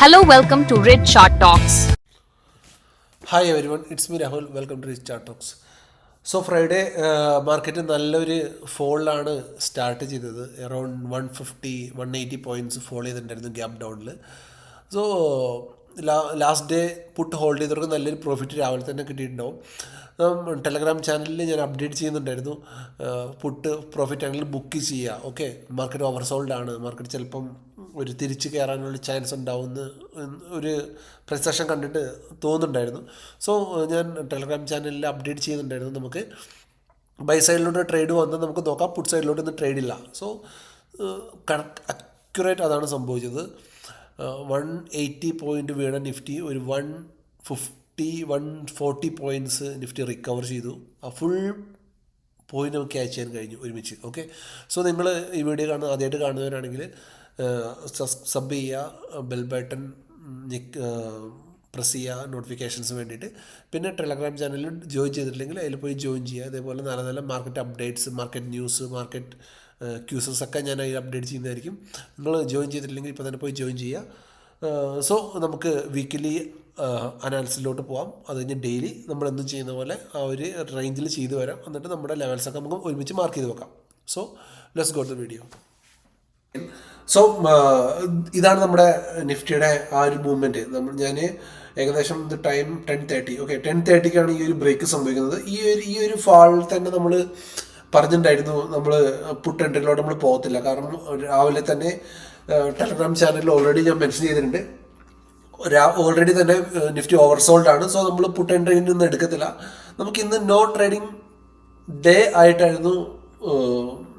Hello, welcome to Red chart talks hi everyone it's me Rahul welcome to rich chart talks so Friday market നല്ലൊരു ഫോളിലാണ് start ചെയ്തത്. Around one fifty one eighty points fall ചെയ്തിട്ടുണ്ടായിരുന്നു gap ഡൗണിൽ so last day put hold ചെയ്തവർക്ക് നല്ലൊരു profit രാവിലെ തന്നെ കിട്ടിയിട്ടുണ്ടാവും. Telegram ചാനലിൽ ഞാൻ അപ്ഡേറ്റ് ചെയ്യുന്നുണ്ടായിരുന്നു. പുട്ട് പ്രോഫിറ്റ് ആണെങ്കിൽ ബുക്ക് ചെയ്യുക ഓക്കെ മാർക്കറ്റ് ഓവർസോൾഡ് ആണ്. മാർക്കറ്റ് ചിലപ്പം ഒരു തിരിച്ച് കയറാനുള്ള ചാൻസ് ഉണ്ടാവുമെന്ന് ഒരു പ്രസക്ഷൻ കണ്ടിട്ട് തോന്നുന്നുണ്ടായിരുന്നു. സോ ഞാൻ ടെലഗ്രാം ചാനലിൽ അപ്ഡേറ്റ് ചെയ്യുന്നുണ്ടായിരുന്നു നമുക്ക്. ബൈ സൈഡിലോട്ട് ട്രേഡ് വന്നാൽ നമുക്ക് നോക്കാം. പുട്ട് സൈഡിലോട്ട് ട്രേഡ് ഇല്ല. സോ അക്യുറേറ്റ് അതാണ് സംഭവിച്ചത്. വൺ എയ്റ്റി പോയിന്റ് വീണ നിഫ്റ്റി ഒരു one fifty one forty points Nifty recover ചെയ്തു. ആ ഫുൾ പോയിന്റ് നമുക്ക് ക്യാച്ച് ചെയ്യാൻ കഴിഞ്ഞു ഒരുമിച്ച്. ഓക്കെ സോ നിങ്ങൾ ഈ വീഡിയോ കാണുന്ന ആദ്യമായിട്ട് കാണുന്നവരാണെങ്കിൽ സബ് ചെയ്യുക ബെൽ ബട്ടൺ പ്രസ് ചെയ്യുക നോട്ടിഫിക്കേഷൻസ് വേണ്ടിയിട്ട്. പിന്നെ ടെലഗ്രാം ചാനലിൽ ജോയിൻ ചെയ്തിട്ടില്ലെങ്കിൽ അതിൽ പോയി ജോയിൻ ചെയ്യുക. അതേപോലെ നല്ല നല്ല market updates market news market cues ഒക്കെ ഞാൻ അതിൽ അപ്ഡേറ്റ് ചെയ്യുന്നതായിരിക്കും. നിങ്ങൾ ജോയിൻ ചെയ്തിട്ടില്ലെങ്കിൽ ഇപ്പോൾ തന്നെ പോയി ജോയിൻ ചെയ്യുക. സോ നമുക്ക് വീക്കിലി അനാലിസിലോട്ട് പോവാം. അത് കഴിഞ്ഞ് ഡെയിലി നമ്മൾ എന്തും ചെയ്യുന്ന പോലെ ആ ഒരു റേഞ്ചിൽ ചെയ്തു വരാം. എന്നിട്ട് നമ്മുടെ ലെവൽസൊക്കെ നമുക്ക് ഒരുമിച്ച് മാർക്ക് ചെയ്ത് വെക്കാം. So let's go to the video so ഇതാണ് നമ്മുടെ നിഫ്റ്റിയുടെ ആ ഒരു മൂവ്മെന്റ് നമ്മൾ ഞാൻ ഏകദേശം ഇത് time ten thirty okay ten തേർട്ടിക്കാണ് ഈ ഒരു ബ്രേക്ക് സംഭവിക്കുന്നത്. ഈ ഒരു ഈ ഒരു ഫാളിൽ തന്നെ നമ്മൾ പറഞ്ഞിട്ടുണ്ടായിരുന്നു നമ്മൾ പുട്ട് എൻട്രിയിലോട്ട് നമ്മൾ പോകത്തില്ല. കാരണം രാവിലെ തന്നെ ടെലഗ്രാം ചാനലിൽ ഓൾറെഡി ഞാൻ മെൻഷൻ ചെയ്തിട്ടുണ്ട്. ഓൾറെഡി തന്നെ നിഫ്റ്റി ഓവർസോൾഡ് ആണ്. സോ നമ്മൾ പുട്ട് എൻട്രിയിൽ നിന്ന് എടുക്കത്തില്ല. നമുക്ക് ഇന്ന് നോ ട്രേഡിംഗ് ഡേ ആയിട്ടായിരുന്നു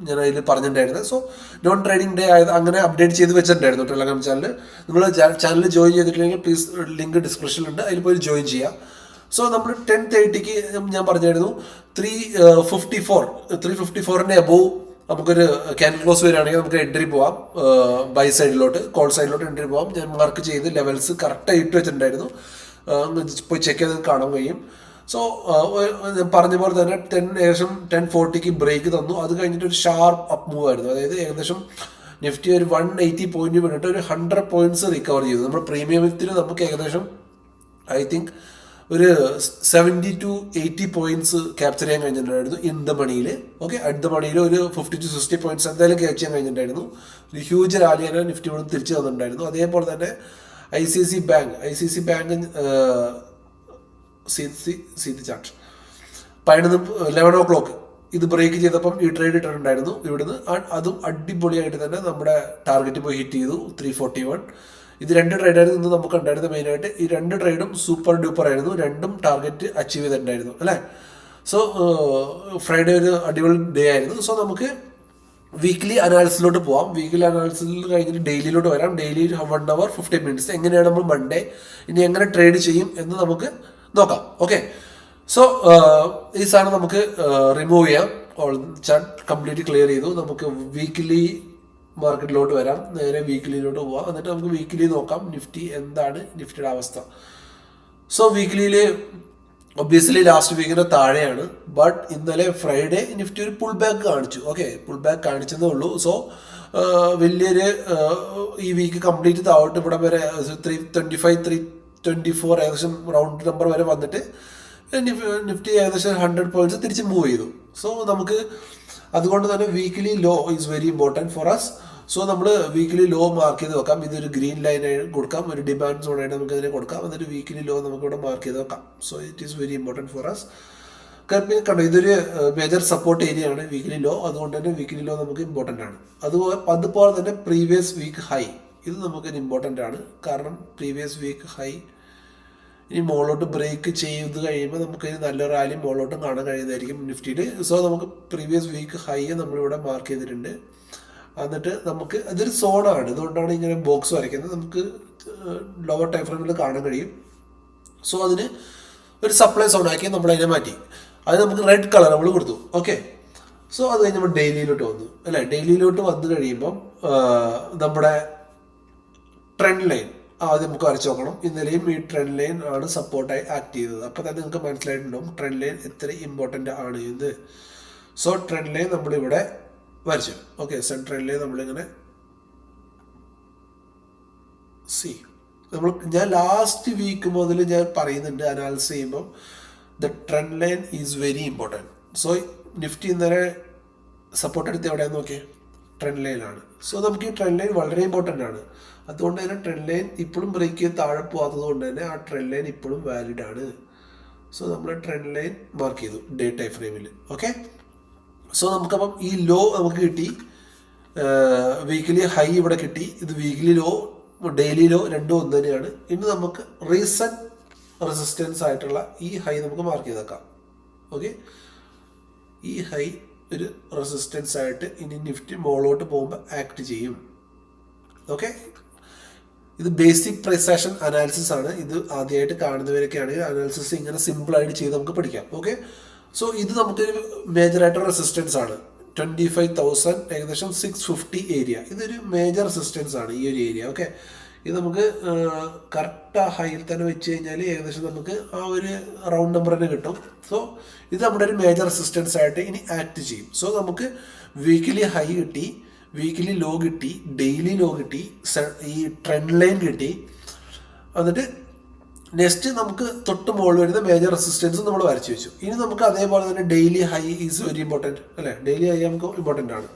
ഞാൻ അതിൽ പറഞ്ഞിട്ടുണ്ടായിരുന്നത്. സോ നോൺ ട്രേഡിംഗ് ഡേ ആയത് അങ്ങനെ അപ്ഡേറ്റ് ചെയ്ത് വെച്ചിട്ടുണ്ടായിരുന്നു ടെലഗ്രാം ചാനൽ നിങ്ങൾ ചാനൽ ജോയിൻ ചെയ്തിട്ടില്ലെങ്കിൽ പ്ലീസ് ലിങ്ക് ഡിസ്ക്രിപ്ഷനിലുണ്ട് അതിൽ പോയി ജോയിൻ ചെയ്യുക സോ നമ്മൾ ടെൻ തേർട്ടിക്ക് ഞാൻ പറഞ്ഞായിരുന്നു three fifty four three fifty ഫോറിന്റെ അബോവ് നമുക്കൊരു ക്യാൻ ക്ലോസ് വരികയാണെങ്കിൽ നമുക്ക് എൻട്രി പോവാം. ബൈ സൈഡിലോട്ട് കോൾ സൈഡിലോട്ട് എൻട്രി പോവാം. ഞാൻ വർക്ക് ചെയ്ത് ലെവൽസ് കറക്റ്റ് ഇട്ട് വെച്ചിട്ടുണ്ടായിരുന്നു. പോയി ചെക്ക് ചെയ്ത് കാണാൻ കഴിയും. സോ പറഞ്ഞ പോലെ തന്നെ ടെൻ ഏകദേശം ടെൻ ഫോർട്ടിക്ക് ബ്രേക്ക് തന്നു. അത് കഴിഞ്ഞിട്ട് ഒരു ഷാർപ്പ് അപ്പ് മൂവ് ആയിരുന്നു. അതായത് ഏകദേശം നിഫ്റ്റി ഒരു വൺ എയ്റ്റി പോയിന്റ് വേണ്ടിയിട്ട് ഒരു ഹൺഡ്രഡ് പോയിന്റ്സ് റിക്കവർ ചെയ്തു. നമ്മുടെ പ്രീമിയത്തിൽ നമുക്ക് ഏകദേശം ഐ തിങ്ക് ഒരു seventy to eighty points capture ചെയ്യാൻ കഴിഞ്ഞിട്ടുണ്ടായിരുന്നു ഇൻ ദ മണിയിൽ ഓക്കെ അറ്റ് ദ മണിയിൽ ഒരു ഫിഫ്റ്റി ടു സിക്സ്റ്റി പോയിന്റ്സ് എന്തായാലും ക്യാച്ച് ചെയ്യാൻ കഴിഞ്ഞിട്ടുണ്ടായിരുന്നു. ഒരു ഹ്യൂജ് റാലിയാണ് നിഫ്റ്റി ഇവിടെ തിരിച്ചു തന്നിട്ടുണ്ടായിരുന്നു. അതേപോലെ തന്നെ I C C bank I C C bank C C C chart പതിനൊന്ന് ലെവൻ ഓ ക്ലോക്ക് ഇത് ബ്രേക്ക് ചെയ്തപ്പം ഈ ട്രേഡ് ഇട്ടിട്ടുണ്ടായിരുന്നു ഇവിടുന്ന് അതും അടിപൊളിയായിട്ട് തന്നെ നമ്മുടെ ടാർഗറ്റ് പോയി ഹിറ്റ് ചെയ്തു. ത്രീ ഫോർട്ടി വൺ ഇത് രണ്ട് ട്രേഡായിരുന്നു ഇന്ന് നമുക്ക് ഉണ്ടായിരുന്നത് മെയിനായിട്ട് ഈ രണ്ട് ട്രേഡും സൂപ്പർ ഡ്യൂപ്പർ ആയിരുന്നു. രണ്ടും ടാർഗറ്റ് അച്ചീവ് ചെയ്തിട്ടുണ്ടായിരുന്നു അല്ലേ? സോ ഫ്രൈഡേ ഒരു അടിപൊളി ഡേ ആയിരുന്നു. സോ നമുക്ക് വീക്ക്ലി അനാലിസിലോട്ട് പോവാം. വീക്ക്ലി അനാലിസിൽ കഴിഞ്ഞിട്ട് ഡെയിലിയിലോട്ട് വരാം. Daily one hour fifty minutes എങ്ങനെയാണ് നമ്മൾ മൺഡേ ഇനി എങ്ങനെ ട്രേഡ് ചെയ്യും എന്ന് നമുക്ക് നോക്കാം. ഓക്കെ സോ ഈ സാധനം നമുക്ക് റിമൂവ് ചെയ്യാം. ചാർട്ട് കംപ്ലീറ്റ് ക്ലിയർ ചെയ്തു. നമുക്ക് വീക്ക്ലി മാർക്കറ്റിലോട്ട് വരാം നേരെ വീക്കിലിയിലോട്ട് പോവാം. എന്നിട്ട് നമുക്ക് വീക്കിലി നോക്കാം നിഫ്റ്റി എന്താണ് നിഫ്റ്റിയുടെ അവസ്ഥ. സോ വീക്കിലിയിൽ ഒബ്വിയസ്ലി ലാസ്റ്റ് വീക്കിന്റെ താഴെയാണ് ബട്ട് ഇന്നലെ ഫ്രൈഡേ നിഫ്റ്റി ഒരു പുൾ ബാക്ക് കാണിച്ചു. ഓക്കെ പുൾ ബാക്ക് കാണിച്ചതേ ഉള്ളൂ. സോ വലിയൊരു ഈ വീക്ക് കംപ്ലീറ്റ് താവട്ട് ഇവിടെ വരെ three twenty five three twenty four ഏകദേശം റൗണ്ട് നമ്പർ വരെ വന്നിട്ട് നിഫ്റ്റി ഏകദേശം ഹൺഡ്രഡ് പോയിന്റ്സ് തിരിച്ച് മൂവ് ചെയ്തു. സോ നമുക്ക് അതുകൊണ്ട് തന്നെ weekly low is very important for us so നമ്മൾ വീക്കിലി ലോ മാർക്ക് ചെയ്ത് വെക്കാം. ഇതൊരു ഗ്രീൻ ലൈൻ കൊടുക്കാം. ഒരു ഡിമാൻഡ് സോൺ ആയിട്ട് നമുക്ക് ഇതിനെ കൊടുക്കാം. എന്നിട്ട് വീക്കിലി ലോ നമുക്ക് ഇവിടെ മാർക്ക് ചെയ്ത് വെക്കാം. So it is very important for us കണ്ടോ ഇതൊരു മേജർ സപ്പോർട്ട് ഏരിയ ആണ് വീക്കിലി ലോ അതുകൊണ്ട് തന്നെ വീക്കിലി ലോ നമുക്ക് ഇമ്പോർട്ടന്റ് ആണ്. അതുപോലെ അതുപോലെ തന്നെ പ്രീവിയസ് വീക്ക് ഹൈ ഇത് നമുക്കൊരു ഇമ്പോർട്ടന്റ് ആണ്. കാരണം പ്രീവിയസ് വീക്ക് ഹൈ ഇനി മുകളിലോട്ട് ബ്രേക്ക് ചെയ്ത് കഴിയുമ്പോൾ നമുക്ക് നല്ല റാലി മുകളിലോട്ടും കാണാൻ കഴിയുന്നതായിരിക്കും നിഫ്റ്റിയിൽ സോ നമുക്ക് പ്രീവിയസ് വീക്ക് ഹൈ നമ്മളിവിടെ മാർക്ക് ചെയ്തിട്ടുണ്ട്. എന്നിട്ട് നമുക്ക് അതൊരു സോണാണ് അതുകൊണ്ടാണ് ഇങ്ങനെ ബോക്സ് വരയ്ക്കുന്നത്. നമുക്ക് ലോവർ ടൈം കാണാൻ കഴിയും. സോ അതിന് ഒരു സപ്ലൈ സോണാക്കി നമ്മൾ അതിനെ മാറ്റി. അത് നമുക്ക് റെഡ് കളർ നമ്മൾ കൊടുത്തു. ഓക്കെ സോ അത് കഴിഞ്ഞ് നമ്മൾ ഡെയിലിയിലോട്ട് വന്നു. അല്ലേ? ഡെയിലിയിലോട്ട് വന്നു കഴിയുമ്പം നമ്മുടെ ട്രെൻഡ് ലൈൻ ആദ്യം നമുക്ക് വരച്ച് നോക്കണം. ഇന്നലെയും ഈ ട്രെൻഡ് ലൈൻ ആണ് സപ്പോർട്ടായി ആക്ട് ചെയ്തത് അപ്പോൾ തന്നെ നിങ്ങൾക്ക് മനസ്സിലായിട്ടുണ്ടാവും ട്രെൻഡ് ലൈൻ എത്ര ഇമ്പോർട്ടന്റ് ആണ് എന്ന് സോ ട്രെൻഡ് ലൈൻ നമ്മളിവിടെ വരച്ചു. ഓക്കെ സൺ ട്രെൻഡ് ലൈൻ നമ്മളിങ്ങനെ സി നമ്മൾ ഞാൻ ലാസ്റ്റ് വീക്ക് മുതൽ ഞാൻ പറയുന്നുണ്ട് അനാലിസ് ചെയ്യുമ്പം the trend line is very important so Nifty ഇന്നലെ സപ്പോർട്ട് എടുത്ത് എവിടെയാന്ന് നോക്കിയേ? ട്രെൻഡ് ലൈനാണ് സോ നമുക്ക് ഈ ട്രെൻഡ് ലൈൻ വളരെ ഇമ്പോർട്ടന്റ് ആണ്. അതുകൊണ്ട് തന്നെ ട്രെൻഡ് ലൈൻ ഇപ്പോഴും ബ്രേക്ക് ചെയ്ത് താഴെ പോകാത്തത് കൊണ്ട് തന്നെ ആ ട്രെൻഡ് ലൈൻ ഇപ്പോഴും വാലിഡ് ആണ്. സോ നമ്മൾ ട്രെൻഡ് ലൈൻ മാർക്ക് ചെയ്തു ഡേ ടൈം ഫ്രെയിമിൽ ഓക്കെ സോ നമുക്കപ്പം ഈ ലോ നമുക്ക് കിട്ടി. വീക്കിലി ഹൈ ഇവിടെ കിട്ടി. ഇത് വീക്കിലി ലോ ഡെയിലി ലോ രണ്ടും ഒന്ന് തന്നെയാണ്. ഇനി നമുക്ക് റീസെന്റ് റെസിസ്റ്റൻസ് ആയിട്ടുള്ള ഈ ഹൈ നമുക്ക് മാർക്ക് ചെയ്തേക്കാം ഓക്കെ ഈ ഹൈ ഒരു റെസിസ്റ്റൻസ് ആയിട്ട് ഇനി നിഫ്റ്റി മോളോട്ട് പോകുമ്പോൾ ആക്ട് ചെയ്യും. ഓക്കെ ഇത് ബേസിക് പ്രൈസേഷൻ അനാലിസിസ് ആണ്. ഇത് ആദ്യമായിട്ട് കാണുന്നവരൊക്കെ ആണെങ്കിൽ അനാലിസിസ് ഇങ്ങനെ സിമ്പിൾ ആയിട്ട് ചെയ്ത് നമുക്ക് പഠിക്കാം. ഓക്കെ സോ ഇത് നമുക്കൊരു മേജർ ആയിട്ട് റെസിസ്റ്റൻസ് ആണ്. ട്വന്റി ഫൈവ് തൗസൻഡ് ഏകദേശം സിക്സ് ഫിഫ്റ്റി ഏരിയ ഇതൊരു മേജർ റെസിസ്റ്റൻസ് ആണ് ഈ ഒരു ഏരിയ ഓക്കെ ഇത് നമുക്ക് കറക്റ്റ് ആ ഹൈയിൽ തന്നെ വെച്ച് കഴിഞ്ഞാൽ ഏകദേശം നമുക്ക് ആ ഒരു റൗണ്ട് നമ്പർ തന്നെ കിട്ടും. സോ ഇത് നമ്മുടെ ഒരു മേജർ റെസിസ്റ്റൻസ് ആയിട്ട് ഇനി ആക്ട് ചെയ്യും. സോ നമുക്ക് വീക്കിലി ഹൈ കിട്ടി. വീക്കിലി ലോ കിട്ടി ഡെയിലി ലോ കിട്ടി ഈ ട്രെൻഡ് ലൈൻ കിട്ടി. എന്നിട്ട് നെക്സ്റ്റ് നമുക്ക് തൊട്ട് മുകളിൽ വരുന്ന മേജർ റെസിസ്റ്റൻസ് നമ്മൾ വരച്ചു വെച്ചു. ഇനി നമുക്ക് അതേപോലെ തന്നെ daily high is very important അല്ലേ? ഡെയിലി ഹൈ നമുക്ക് ഇമ്പോർട്ടന്റ് ആണ്.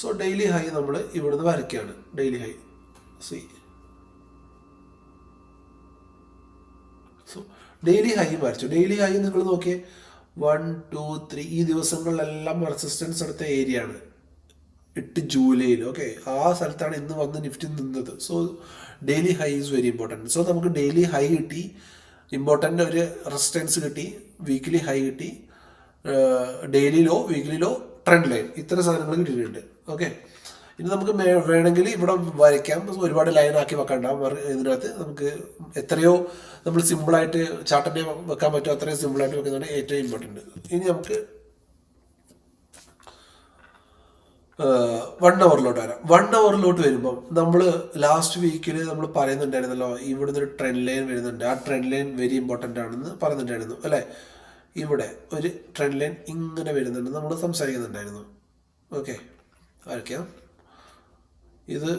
സോ ഡെയിലി ഹൈ നമ്മൾ ഇവിടുന്ന് വരയ്ക്കുകയാണ്. Daily high see so daily high വരച്ചു. ഡെയിലി ഹൈ നിങ്ങൾ നോക്കിയേ. വൺ ടു ത്രീ ഈ ദിവസങ്ങളിലെല്ലാം റെസിസ്റ്റൻസ് എടുത്ത ഏരിയ ആണ്. എട്ട് ജൂലൈയിൽ. ഓക്കെ ആ സ്ഥലത്താണ് ഇന്ന് വന്ന് നിഫ്റ്റി നിന്നത്. So daily high is very important so നമുക്ക് ഡെയിലി ഹൈ കിട്ടി. ഇമ്പോർട്ടന്റ് ഒരു റെസിസ്റ്റൻസ് കിട്ടി. വീക്കിലി ഹൈ കിട്ടി. Daily low weekly low trend line ഇത്ര സാധനങ്ങൾ കിട്ടിയിട്ടുണ്ട്. ഓക്കെ ഇനി നമുക്ക് വേണമെങ്കിൽ ഇവിടെ വരയ്ക്കാം. ഒരുപാട് ലൈൻ ആക്കി വെക്കണ്ട. ഇതിനകത്ത് നമുക്ക് എത്രയോ നമ്മൾ സിമ്പിളായിട്ട് ചാട്ടനെ വെക്കാൻ പറ്റുമോ? അത്രയും സിമ്പിളായിട്ട് വെക്കുന്നതാണ് ഏറ്റവും ഇമ്പോർട്ടന്റ് ഇനി നമുക്ക് വൺ അവറിലോട്ട് വരാം. വൺ അവറിലോട്ട് വരുമ്പം നമ്മൾ ലാസ്റ്റ് വീക്കിൽ നമ്മൾ പറയുന്നുണ്ടായിരുന്നല്ലോ ഇവിടുന്ന് ഒരു ട്രെൻഡ് ലൈൻ വരുന്നുണ്ട്. ആ ട്രെൻഡ് ലൈൻ വെരി ഇമ്പോർട്ടന്റ് ആണെന്ന് പറയുന്നുണ്ടായിരുന്നു അല്ലേ? ഇവിടെ ഒരു ട്രെൻഡ് ലൈൻ ഇങ്ങനെ വരുന്നുണ്ട് നമ്മൾ സംസാരിക്കുന്നുണ്ടായിരുന്നു. ഓക്കെ വരയ്ക്കാം ഇത്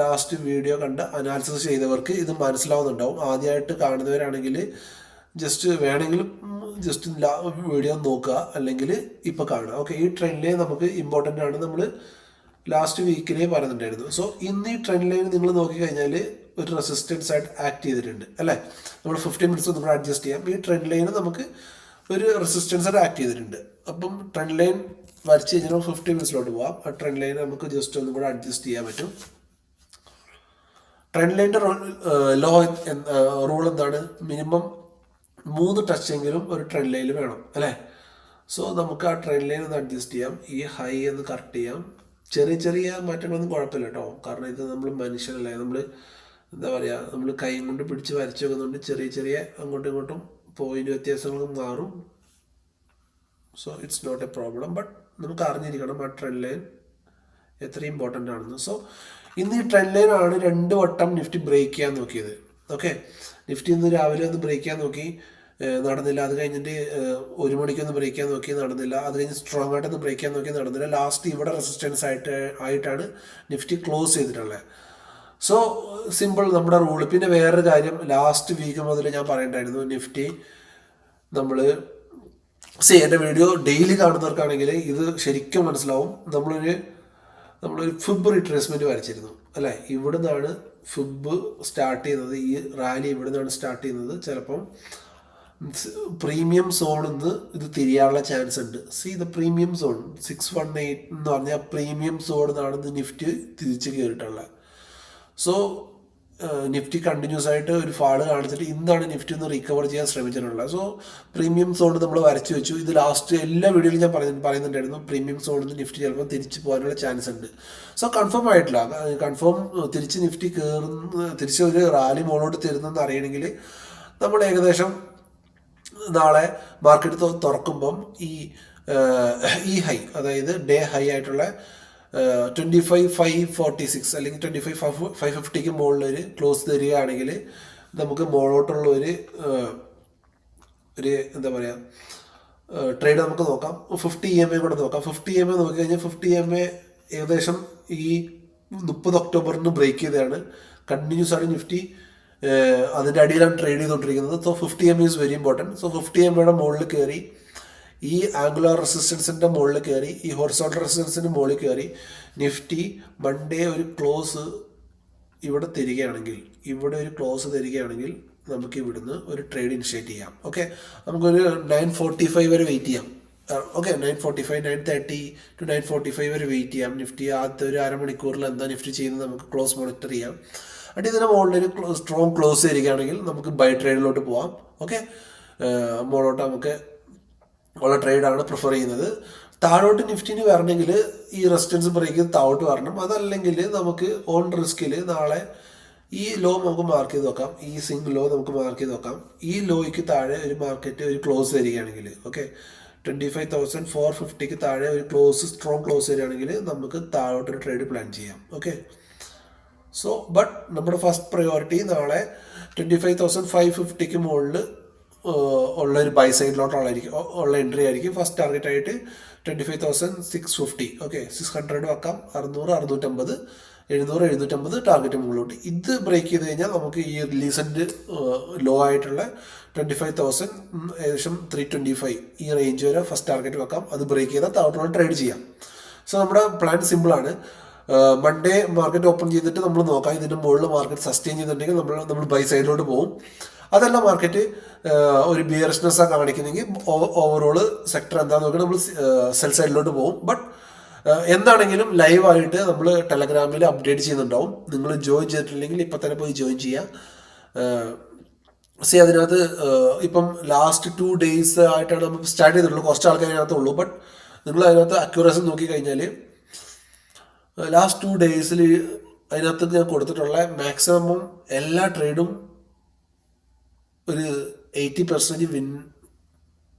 ലാസ്റ്റ് വീഡിയോ കണ്ട് അനാലിസിസ് ചെയ്തവർക്ക് ഇത് മനസ്സിലാവുന്നുണ്ടാവും. ആദ്യമായിട്ട് കാണുന്നവരാണെങ്കിൽ ജസ്റ്റ് വേണമെങ്കിൽ ജസ്റ്റ് വീഡിയോ നോക്കുക അല്ലെങ്കിൽ ഇപ്പോൾ കാണുക. ഓക്കെ ഈ ട്രെൻഡ് ലൈൻ നമുക്ക് ഇമ്പോർട്ടന്റ് ആണ് നമ്മൾ ലാസ്റ്റ് വീക്കിലേ പറയുന്നുണ്ടായിരുന്നു. സോ ഇന്ന് ഈ ട്രെൻഡ് ലൈൻ നിങ്ങൾ നോക്കിക്കഴിഞ്ഞാൽ ഒരു റെസിസ്റ്റൻസ് ആയിട്ട് ആക്ട് ചെയ്തിട്ടുണ്ട്. അല്ലേ? നമ്മൾ ഫിഫ്റ്റീൻ മിനിറ്റ്സ് നമ്മൾ അഡ്ജസ്റ്റ് ചെയ്യാം. ഈ ട്രെൻഡ് ലൈൻ നമുക്ക് ഒരു റെസിസ്റ്റൻസ് ആയിട്ട് ആക്ട് ചെയ്തിട്ടുണ്ട്. അപ്പം ട്രെൻഡ് ലൈൻ വരച്ച് കഴിഞ്ഞാൽ ഫിഫ്റ്റീൻ മിനിറ്റ്സിലോട്ട് പോവാം. ആ ട്രെൻഡ് ലൈൻ നമുക്ക് ജസ്റ്റ് ഒന്നും കൂടെ അഡ്ജസ്റ്റ് ചെയ്യാൻ പറ്റും. ട്രെൻഡ് ലൈന്റെ ലോ റൂൾ എന്താണ്? മിനിമം മൂന്ന് ടച്ചെങ്കിലും ഒരു ട്രെൻഡ് ലൈനിൽ വേണം അല്ലേ? സോ നമുക്ക് ആ ട്രെൻഡ് ലൈൻ ഒന്ന് അഡ്ജസ്റ്റ് ചെയ്യാം. ഈ ഹൈ ഒന്ന് കറക്റ്റ് ചെയ്യാം. ചെറിയ ചെറിയ മാറ്റങ്ങളൊന്നും കുഴപ്പമില്ല കേട്ടോ കാരണം ഇത് നമ്മൾ മനുഷ്യരല്ലേ. നമ്മൾ എന്താ പറയുക നമ്മൾ കൈ കൊണ്ട് പിടിച്ച് വരച്ച് വെക്കുന്നുണ്ട് ചെറിയ ചെറിയ അങ്ങോട്ടും ഇങ്ങോട്ടും പോയിന്റ് വ്യത്യാസങ്ങളും മാറും. So it's not a problem but നമുക്ക് അറിഞ്ഞിരിക്കണം ആ ട്രെൻഡ് ലൈൻ എത്ര ഇമ്പോർട്ടന്റ് ആണെന്ന്. സോ ഇന്ന് ഈ ട്രെൻഡ് ലൈനാണ് രണ്ട് വട്ടം നിഫ്റ്റി ബ്രേക്ക് ചെയ്യാൻ നോക്കിയത്. ഓക്കെ. നിഫ്റ്റി ഇന്ന് രാവിലെ ഒന്ന് ബ്രേക്ക് ചെയ്യാൻ നോക്കി. നടന്നില്ല. അത് കഴിഞ്ഞിട്ട് ഒരു മണിക്കൊന്ന് ബ്രേക്ക് ചെയ്യാൻ നോക്കി. നടന്നില്ല. അത് കഴിഞ്ഞ് സ്ട്രോങ് ആയിട്ടൊന്ന് ബ്രേക്ക് ചെയ്യാൻ നോക്കി. നടന്നില്ല. ലാസ്റ്റ് ഇവിടെ റെസിസ്റ്റൻസ് ആയിട്ട് ആയിട്ടാണ് നിഫ്റ്റി ക്ലോസ് ചെയ്തിട്ടുള്ളത് സോ സിമ്പിൾ നമ്മുടെ റൂൾ പിന്നെ വേറൊരു കാര്യം. ലാസ്റ്റ് വീക്ക് മുതൽ ഞാൻ പറയണ്ടായിരുന്നു. നിഫ്റ്റി നമ്മൾ സി എന്റെ വീഡിയോ ഡെയിലി കാണുന്നവർക്കാണെങ്കിൽ ഇത് ശരിക്കും മനസ്സിലാവും. നമ്മളൊരു നമ്മളൊരു ഫിബ് റിട്രേസ്മെന്റ് വരച്ചിരുന്നു. അല്ലേ? ഇവിടുന്നാണ് ഫിബ് സ്റ്റാർട്ട് ചെയ്യുന്നത്. ഈ റാലി ഇവിടുന്നാണ് സ്റ്റാർട്ട് ചെയ്യുന്നത്. ചിലപ്പം പ്രീമിയം സോണിൽ നിന്ന് ഇത് തിരിയാനുള്ള ചാൻസ് ഉണ്ട്. സി ഇത് premium zone six one eight എന്ന് പറഞ്ഞാൽ പ്രീമിയം സോണിൽ നിന്നാണ് ഇത് നിഫ്റ്റി തിരിച്ച് കയറിയിട്ടുള്ളത് സോ നിഫ്റ്റി കണ്ടിന്യൂസ് ആയിട്ട് ഒരു ഫാൾ കാണിച്ചിട്ട് ഇന്നാണ് നിഫ്റ്റി ഒന്ന് റിക്കവർ ചെയ്യാൻ ശ്രമിച്ചിട്ടുള്ളത്. സോ പ്രീമിയം സോൺ നമ്മൾ വരച്ചു വെച്ചു. ഇത് ലാസ്റ്റ് എല്ലാ വീഡിയോയിലും ഞാൻ പറയുന്ന പറയുന്നുണ്ടായിരുന്നു. പ്രീമിയം സോണിൽ നിന്ന് നിഫ്റ്റി ചിലപ്പോൾ തിരിച്ച് പോകാനുള്ള ചാൻസ് ഉണ്ട്. സോ കൺഫേം ആയിട്ടില്ല. കൺഫേം തിരിച്ച് നിഫ്റ്റി കയറുന്ന തിരിച്ച് ഒരു റാലി മുകളോട്ട് തരുന്നെന്ന് അറിയണമെങ്കിൽ നമ്മൾ ഏകദേശം നാളെ മാർക്കറ്റ് തുറക്കുമ്പം ഈ ഈ ഹൈ അതായത് ഡേ ഹൈ ആയിട്ടുള്ള twenty five five forty six അല്ലെങ്കിൽ ട്വന്റി ഫൈവ് ഫൈവ് ഫിഫ്റ്റിക്ക് മുകളിലൊരു ക്ലോസ് തരികയാണെങ്കിൽ നമുക്ക് മുകളോട്ടുള്ള ഒരു എന്താ പറയുക ട്രേഡ് നമുക്ക് നോക്കാം. ഫിഫ്റ്റി ഇ എം എ കൂടെ നോക്കാം. ഫിഫ്റ്റി ഇ എം എ നോക്കി കഴിഞ്ഞാൽ ഫിഫ്റ്റി ഇ എം എ ഏകദേശം ഈ മുപ്പത് ഒക്ടോബറിന് ബ്രേക്ക് ചെയ്തതാണ്. കണ്ടിന്യൂസ് ആണ് നിഫ്റ്റി അതിന്റെ അടിയിലാണ് ട്രേഡ് ചെയ്തുകൊണ്ടിരിക്കുന്നത്. So fifty M is very important so fifty M എയുടെ മുകളിൽ കയറി ഈ ആംഗുലർ റെസിസ്റ്റൻസിന്റെ മുകളിൽ കയറി ഈ ഹൊറിസോണ്ടൽ റെസിസ്റ്റൻസിന്റെ മുകളിൽ കയറി നിഫ്റ്റി മൺഡേ ഒരു ക്ലോസ് ഇവിടെ തരികയാണെങ്കിൽ ഇവിടെ ഒരു ക്ലോസ് തരികയാണെങ്കിൽ നമുക്ക് ഇവിടുന്ന് ഒരു ട്രേഡ് ഇനിഷ്യേറ്റ് ചെയ്യാം. ഓക്കെ നമുക്കൊരു നയൻ ഫോർട്ടി ഫൈവ് വരെ വെയിറ്റ് ചെയ്യാം. Okay nine forty five nine thirty two nine forty five വരെ വെയിറ്റ് ചെയ്യാം. നിഫ്റ്റി ആദ്യത്തെ ഒരു അരമണിക്കൂറിൽ എന്താ നിഫ്റ്റി ചെയ്യുന്നത് നമുക്ക് ക്ലോസ് മോണിറ്റർ ചെയ്യാം. അടി ഇതിന് മുകളിൽ ഒരു സ്ട്രോങ് ക്ലോസ് തരികയാണെങ്കിൽ നമുക്ക് ബൈ ട്രേഡിലോട്ട് പോവാം. ഓക്കെ മുകളിലോട്ട് നമുക്ക് ഉള്ള ട്രേഡാണ് പ്രിഫർ ചെയ്യുന്നത്. താഴോട്ട് നിഫ്റ്റിന് വരണമെങ്കിൽ ഈ റെസിസ്റ്റൻസ് ബ്രേക്ക് താഴോട്ട് വരണം. അതല്ലെങ്കിൽ നമുക്ക് ഓൺ റിസ്കിൽ നാളെ ഈ ലോ നമുക്ക് മാർക്ക് ചെയ്ത് നോക്കാം. ഈ സിംഗിൾ ലോ നമുക്ക് മാർക്ക് ചെയ്ത് നോക്കാം. ഈ ലോയ്ക്ക് താഴെ ഒരു മാർക്കറ്റ് ഒരു ക്ലോസ് തരികയാണെങ്കിൽ okay twenty five thousand four ഫിഫ്റ്റിക്ക് താഴെ ഒരു ക്ലോസ് സ്ട്രോങ് ക്ലോസ് തരികയാണെങ്കിൽ നമുക്ക് താഴോട്ടൊരു ട്രേഡ് പ്ലാൻ ചെയ്യാം ഓക്കെ സോ ബട്ട് നമ്മുടെ ഫസ്റ്റ് പ്രയോറിറ്റി നാളെ ട്വന്റി ഫൈവ് തൗസൻഡ് ഫൈവ് ഫിഫ്റ്റിക്ക് മുകളിൽ ഉള്ള ഒരു ബൈ സൈഡിലോട്ടുള്ളായിരിക്കും ഉള്ള എൻട്രി ആയിരിക്കും. ഫസ്റ്റ് ടാർഗറ്റ് ആയിട്ട് twenty five thousand six fifty okay six hundred വെക്കാം. അറുന്നൂറ് അറുന്നൂറ്റമ്പത് എഴുന്നൂറ് എഴുന്നൂറ്റമ്പത് ടാർഗറ്റ് മുകളിലോട്ട്. ഇത് ബ്രേക്ക് ചെയ്ത് കഴിഞ്ഞാൽ നമുക്ക് ഈ റീസെന്റ് ലോ ആയിട്ടുള്ള ട്വന്റി ഫൈവ് തൗസൻഡ് ഏകദേശം ത്രീ ട്വന്റി ഫൈവ് ഈ റേഞ്ച് വരെ ഫസ്റ്റ് ടാർഗറ്റ് വെക്കാം. അത് ബ്രേക്ക് ചെയ്താൽ താഴോട്ട് ട്രേഡ് ചെയ്യാം. സോ നമ്മുടെ പ്ലാൻ സിമ്പിളാണ് മൺഡേ മാർക്കറ്റ് ഓപ്പൺ ചെയ്തിട്ട് നമ്മൾ നോക്കാം. ഇതിന്റെ മുകളിൽ മാർക്കറ്റ് സസ്റ്റെയിൻ ചെയ്തിട്ടുണ്ടെങ്കിൽ നമ്മൾ നമ്മൾ ബൈ സൈഡിലോട്ട് പോകും അതല്ല മാർക്കറ്റ് ഒരു ബിയറിഷ്നെസ്സാണ് കാണിക്കുന്നെങ്കിൽ ഓവറോൾ സെക്ടർ എന്താണെന്ന് നോക്കി നമ്മൾ സെൽ സൈഡിലോട്ട് പോകും. ബട്ട് എന്താണെങ്കിലും ലൈവായിട്ട് നമ്മൾ ടെലഗ്രാമിൽ അപ്ഡേറ്റ് ചെയ്യുന്നുണ്ടാവും. നിങ്ങൾ ജോയിൻ ചെയ്തിട്ടില്ലെങ്കിൽ ഇപ്പം തന്നെ പോയി ജോയിൻ ചെയ്യാം. സി അതിനകത്ത് ഇപ്പം ലാസ്റ്റ് ടു ഡേയ്സ് ആയിട്ടാണ് നമ്മൾ സ്റ്റാർട്ട് ചെയ്തിട്ടുള്ളൂ കുറച്ച് ആൾക്കാർ അതിനകത്തുള്ളൂ ബട്ട് നിങ്ങൾ അതിനകത്ത് നോക്കി കഴിഞ്ഞാൽ ലാസ്റ്റ് ടു ഡേയ്സിൽ അതിനകത്ത് ഞാൻ കൊടുത്തിട്ടുള്ള മാക്സിമം എല്ലാ ട്രേഡും ഒരു എയ്റ്റി പെർസെന്റ് വിൻ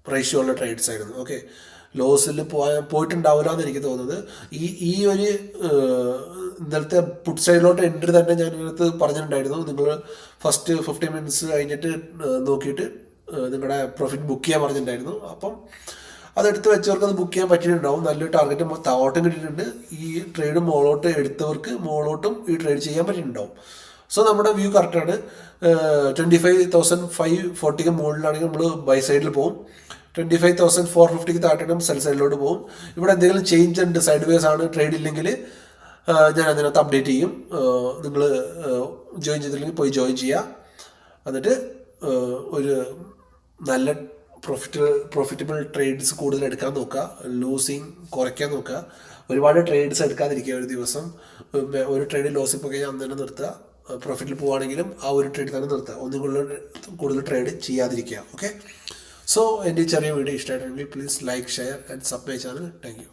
റേഷ്യോ ഉള്ള ട്രേഡ്സ് ആയിരുന്നു. ഓക്കെ ലോസിൽ പോയാൽ പോയിട്ടുണ്ടാവില്ല എന്ന് എനിക്ക് തോന്നുന്നത്. ഈ ഈ ഒരു ഇന്നലത്തെ പുട്ട് സൈഡിലോട്ട് എൻട്രി തന്നെ ഞാൻ ഇതിനകത്ത് പറഞ്ഞിട്ടുണ്ടായിരുന്നു. നിങ്ങൾ ഫസ്റ്റ് ഫിഫ്റ്റി മിനിറ്റ്സ് കഴിഞ്ഞിട്ട് നോക്കിയിട്ട് നിങ്ങളുടെ പ്രോഫിറ്റ് ബുക്ക് ചെയ്യാൻ പറഞ്ഞിട്ടുണ്ടായിരുന്നു. അപ്പം അതെടുത്ത് വെച്ചവർക്ക് അത് ബുക്ക് ചെയ്യാൻ പറ്റിയിട്ടുണ്ടാവും. നല്ലൊരു ടാർഗറ്റ് താഴോട്ടും കിട്ടിയിട്ടുണ്ട്. ഈ ട്രേഡ് മോളോട്ട് എടുത്തവർക്ക് മോളോട്ടും ഈ ട്രേഡ് ചെയ്യാൻ പറ്റിയിട്ടുണ്ടാവും. സോ നമ്മുടെ വ്യൂ കറക്റ്റാണ് ട്വന്റി ഫൈവ് തൗസൻഡ് ഫൈവ് ഫോർട്ടിക്ക് മുകളിലാണെങ്കിൽ നമ്മൾ ബൈ സൈഡിൽ പോകും ട്വന്റി ഫൈവ് തൗസൻഡ് ഫോർ ഫിഫ്റ്റിക്ക് താഴെ സെൽ സൈഡിലോട്ട് പോകും ഇവിടെ എന്തെങ്കിലും ചേഞ്ച് ഉണ്ട് സൈഡ് വേസ് ആണ് ട്രേഡ് ഇല്ലെങ്കിൽ ഞാൻ അതിനകത്ത് അപ്ഡേറ്റ് ചെയ്യും. നിങ്ങൾ ജോയിൻ ചെയ്തില്ലെങ്കിൽ പോയി ജോയിൻ ചെയ്യുക എന്നിട്ട് ഒരു നല്ല പ്രോഫിറ്റ് പ്രോഫിറ്റബിൾ ട്രേഡ്സ് കൂടുതൽ എടുക്കാൻ നോക്കുക. ലൂസിങ് കുറയ്ക്കാൻ നോക്കുക. ഒരുപാട് ട്രേഡ്സ് എടുക്കാതിരിക്കുക ഒരു ദിവസം. ഒരു ട്രേഡ് ലോസിപ്പോൾ കഴിഞ്ഞാൽ അന്ന് തന്നെ നിർത്തുക. പ്രോഫിറ്റിൽ പോവുകയാണെങ്കിലും ആ ഒരു ട്രേഡ് തന്നെ നിർത്താം. ഒന്നും കൂടുതൽ ട്രേഡ് ചെയ്യാതിരിക്കുക. ഓക്കെ സോ എന്റെ ചെറിയ വീഡിയോ ഇഷ്ടമായിട്ടുണ്ടെങ്കിൽ please like share and sub channel thank you